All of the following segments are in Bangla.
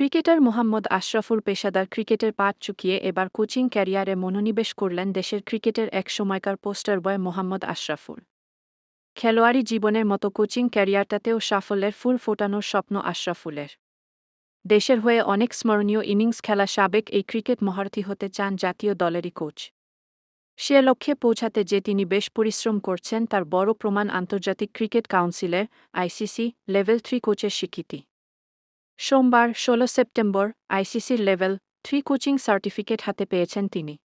ক্রিকেটার মোহাম্মদ আশরাফুল পেশাদার ক্রিকেটের পাট চুকিয়ে এবার কোচিং ক্যারিয়ারে মনোনিবেশ করলেন দেশের ক্রিকেটের এক সময়কার পোস্টার বয় মোহাম্মদ আশরাফুল। খেলোয়াড়ি জীবনের মতো কোচিং ক্যারিয়ারটাতেও সাফল্যের ফুল ফোটানোর স্বপ্ন আশরাফুলের। দেশের হয়ে অনেক স্মরণীয় ইনিংস খেলা সাবেক এই ক্রিকেট মহারথী হতে চান জাতীয় দলেরই কোচ। সে লক্ষ্যে পৌঁছাতে যে তিনি বেশ পরিশ্রম করছেন তার বড় প্রমাণ আন্তর্জাতিক ক্রিকেট কাউন্সিলের, আইসিসি, লেভেল থ্রি কোচের স্বীকৃতি। সোমবার, ষোলো সেপ্টেম্বর আইসিসির লেভেল থ্রি কোচিং সার্টিফিকেট হাতে পেয়েছেন তিনি।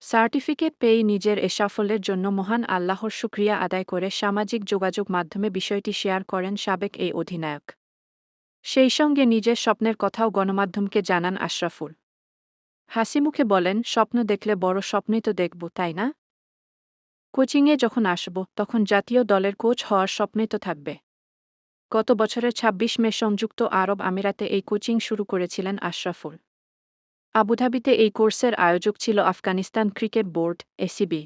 সার্টিফিকেট পেয়েই নিজের এ সাফল্যের জন্য মহান আল্লাহর শুক্রিয়া আদায় করে সামাজিক যোগাযোগ মাধ্যমে বিষয়টি শেয়ার করেন সাবেক এই অধিনায়ক। সেই সঙ্গে নিজের স্বপ্নের কথাও গণমাধ্যমকে জানান আশরাফুল। হাসিমুখে বলেন, স্বপ্ন দেখলে বড় স্বপ্নই তো দেখব, তাই না? কোচিংয়ে যখন আসব, তখন জাতীয় দলের কোচ হওয়ার স্বপ্নই তো থাকবে। গত বছরের ২৬ মে সংযুক্ত আরব আমিরাতে এই কোচিং শুরু করেছিলেন আশরাফুল। আবুধাবিতে এই কোর্সের আয়োজক ছিল আফগানিস্তান ক্রিকেট বোর্ড, এসিবি।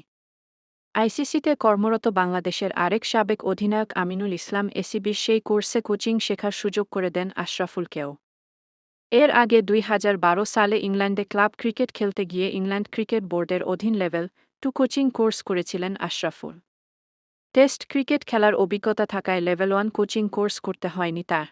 আইসিসিতে কর্মরত বাংলাদেশের আরেক সাবেক অধিনায়ক আমিনুল ইসলাম এসিবির সেই কোর্সে কোচিং শেখার সুযোগ করে দেন আশরাফুলকেও। এর আগে দুই হাজার বারো সালে ইংল্যান্ডে ক্লাব ক্রিকেট খেলতে গিয়ে ইংল্যান্ড ক্রিকেট বোর্ডের অধীন লেভেল টু কোচিং কোর্স করেছিলেন আশরাফুল। টেস্ট ক্রিকেট খেলার অভিজ্ঞতা থাকায় লেভেল ওয়ান কোচিং কোর্স করতে হয়নি তার।